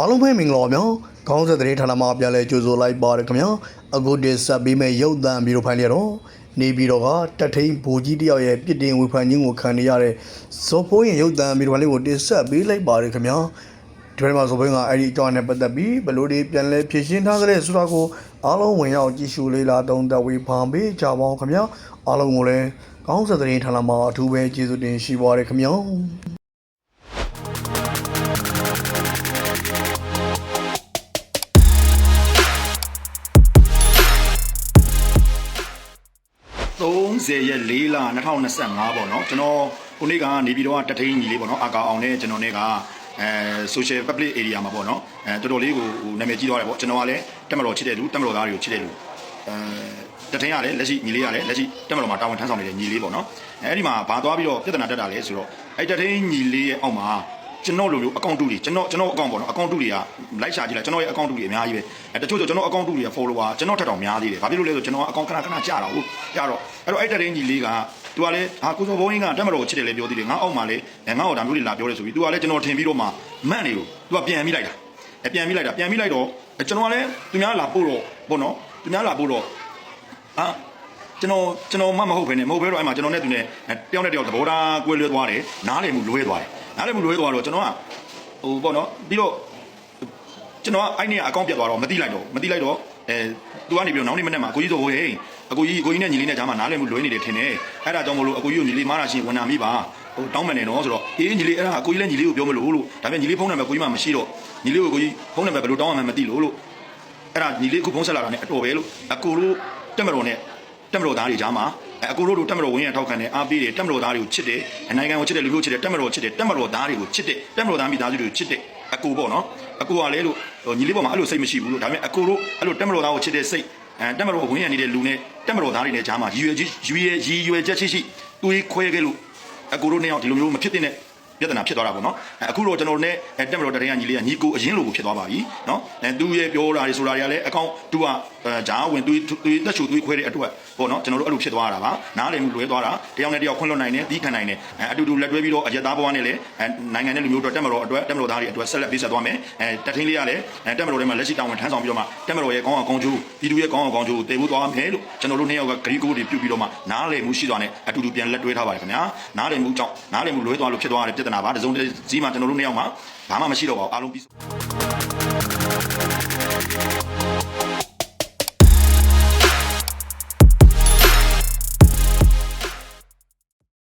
အားလုံးပဲမင်္ဂလာပါဗျာခေါင်းဆက်သတင်းဌာနမှာပြန်လဲကြိုဆိုလိုက်ပါရခင်ဗျာအခုတင်ဆက်ပေးမယ့်ရုပ်သံဗီဒီယိုဖိုင်လေးတော့နေပြည်တော်ကတက်ထိန်ဘူကြီးတယောက်ရဲ့ပြစ်တင်ဝေဖန်ခြင်းကိုခံနေရတဲ့ဇော်ဖိုးရင်ရုပ်သံဗီဒီယိုဖိုင်လေးကိုတင်ဆက်ပေးလိုက်ပါရခင်ဗျာဒီဘက်မှာဇော်ဖိုးရင်ကအဲ့ဒီအကြောင်းနဲ့ပတ်သက်ပြီးဘယ်လိုတွေပြန်လဲဖြည့်ရှင်းထားကြလဲဆိုတာကိုအားလုံးဝင်ရောက်ကြည့်ရှုလေ့လာသုံးသပ်ဝေဖန်ပေးကြပါအောင်ခင်ဗျာအားလုံးကိုလည်းခေါင်းဆက်သတင်းဌာနမှာအထူးပဲကျေးဇူးတင်ရှိပါရခင်ဗျာ 30ရက်4လ2025ပေါ့နော်ကျွန်တော်ခုနေ့ကနေပြီးတော့တထိန်ကြီးလေးပေါ့နော်အကာအောင်နဲ့ကျွန်တော်နဲ့ကအဲ social public area မှာပေါ့နော်အဲတော်တော်လေးကိုဟိုနာမည်ကြီးသွားတယ်ပေါ့ကျွန်တော်ကလည်းတက်မတော်ချစ်တဲ့လူတက်မတော်သားတွေကိုချစ်တဲ့လူအဲတထိန်ရတယ်လက်ရှိညီလေးရတယ်လက်ရှိတက်မတော်မှာတာဝန်ထမ်းဆောင်နေတဲ့ညီလေးပေါ့နော်အဲအဲ့ဒီမှာဘာသွားပြီးတော့ပြဿနာတက်တာလဲဆိုတော့အဲ့တထိန်ညီလေးရဲ့အောက်မှာ ကျွန်တော်လိုမျိုးအကောင့်တူတွေကျွန်တော်ကျွန်တော်အကောင့်ပေါ့နော်အကောင့်တူတွေကလိုက်ရှာကြည့်လိုက်ကျွန်တော်ရဲ့အကောင့်တူတွေအများကြီးပဲအဲတချို့ဆိုကျွန်တော်အကောင့်တူတွေက follower ကျွန်တော်ထက်တောင်များသေးတယ်ဘာဖြစ်လို့လဲဆိုကျွန်တော်အကောင့်ခဏခဏကြာတော့ဟုတ်ကြာတော့အဲ့တော့အဲ့တရင်ကြီးလေးကသူကလည်းဟာကိုစောဘုံကြီးကတက်မတော်ကိုချစ်တယ်လေပြောသေးတယ်ငါအောက်မှာလေငါ့ကိုဒါမျိုးတွေလာပြောတယ်ဆိုပြီးသူကလည်းကျွန်တော်ထင်ပြီးတော့မှမန့်နေကိုသူကပြန်မိလိုက်တာအဲပြန်မိလိုက်တာပြန်မိလိုက်တော့ကျွန်တော်ကလည်းသူများလာပို့တော့ပေါ့နော်သူများလာပို့တော့အာကျွန်တော်ကျွန်တော်မှမဟုတ်ဘဲနဲ့မဟုတ်ဘဲတော့အဲ့မှာကျွန်တော်နဲ့သူနဲ့တယောက်နဲ့တယောက်သဘောထားကွဲလွဲသွားတယ်နားလည်မှုလွဲသွားတယ် နားလည်မှုလွဲသွားတော့ကျွန်တော်ကဟိုပေါ့နော်ပြီးတော့ကျွန်တော်ကအဲ့နေ့အကောင့်ပြတ်သွားတော့မသိလိုက်တော့မသိလိုက်တော့အဲသူကနေပြီးတော့နောက်နေ့မနေ့မှာအကိုကြီးဆိုဟိုဟေးအကိုကြီးအကိုကြီးနဲ့ညီလေးနဲ့ကြားမှာနားလည်မှုလွဲနေတယ်ထင်တယ်အဲ့ဒါကြောင့်မလို့အကိုကြီးကိုညီလေးမားတာရှင်ဝန်နာမိပါဟိုတောင်းမှန်နေတော့ဆိုတော့အေးညီလေးအဲ့ဒါအကိုကြီးလည်းညီလေးကိုပြောမလို့လို့ဒါပေမဲ့ညီလေးဖုန်းနံပါတ်ကိုကြီးမှမရှိတော့ညီလေးကိုကိုကြီးဖုန်းနံပါတ်ဘယ်လိုတောင်းမှမသိလို့လို့အဲ့ဒါညီလေးအခုဖုန်းဆက်လာတာနဲ့အတော်ပဲလို့အကိုတို့တက်မတော်နဲ့တက်မတော်သားတွေကြားမှာ အကိုတို့တို့တက်မတော်ဝင်းရထောက်ခံတယ်အားပေးတယ်တက်မတော်သားတွေကိုချစ်တယ်နိုင်ငံကိုချစ်တယ်လူမျိုးချစ်တယ်တက်မတော်ချစ်တယ်တက်မတော်သားတွေကိုချစ်တယ်တက်မတော်သားမိသားစုတွေကိုချစ်တယ်အကိုပေါ့နော်အကိုကလည်းလို့ညီလေးပေါ်မှာအဲ့လိုစိတ်မရှိဘူးလို့ဒါပေမဲ့အကိုတို့အဲ့လိုတက်မတော်သားကိုချစ်တဲ့စိတ်အဲတက်မတော်ဝင်းရနေတဲ့လူနဲ့တက်မတော်သားတွေနဲ့ကြားမှာရည်ရွယ်ကြီးရည်ရွယ်ရည်ရွယ်ချက်ရှိရှိတွေးခွဲခဲ့လို့အကိုတို့နှစ်ယောက်ဒီလိုမျိုးမဖြစ်တဲ့ ပြဿနာဖြစ်သွားတာပေါ့နော်အခုတော့ကျွန်တော်တို့ ਨੇ တက်မတော်တရင်ကညီလေးကညီကိုအရင်လိုကိုဖြစ်သွားပါပြီနော်အဲသူရဲ့ပြောတာတွေဆိုတာတွေကလည်းအကောင့်သူကဂျားဝင်သူသူတက်ချူသူခွဲတဲ့အတွက်ပေါ့နော်ကျွန်တော်တို့အဲ့လိုဖြစ်သွားတာပါနားလည်မှုလွဲသွားတာတယောက်နဲ့တယောက်ခွင့်လွတ်နိုင်တယ်ပြီးခံနိုင်တယ်အဲအတူတူလက်တွဲပြီးတော့အရက်သားဘဝနဲ့လည်းနိုင်ငံနဲ့လူမျိုးတို့တက်မတော်အတွက်တက်မတော်သားတွေအတွက်ဆက်လက်ပေးဆက်သွားမယ်အဲတထင်းလေးကလည်းတက်မတော်ထဲမှာလက်ရှိတာဝန်ထမ်းဆောင်ပြီးတော့မှတက်မတော်ရဲ့ကောင်းအောင်ကောင်းကျိုးပြည်သူရဲ့ကောင်းအောင်ကောင်းကျိုးကိုတည်ဖို့သွားမယ်လို့ကျွန်တော်တို့နှစ်ယောက်ကဂရီကိုတွေပြုတ်ပြီးတော့မှနားလည်မှုရှိသွားတယ်အတူတူပြန်လက်တွဲထားပါတယ်ခင်ဗျာနားလည်မှုကြောင့်နားလည်မှုလွဲသွားလို့ဖြစ်သွားတဲ့ပြဿနာပါတစုံတစ်စီးမှာကျွန်တော်တို့နှစ်ယောက်မှာဘာမှမရှိတော့ပါဘူးအားလုံးပြီးဆုံး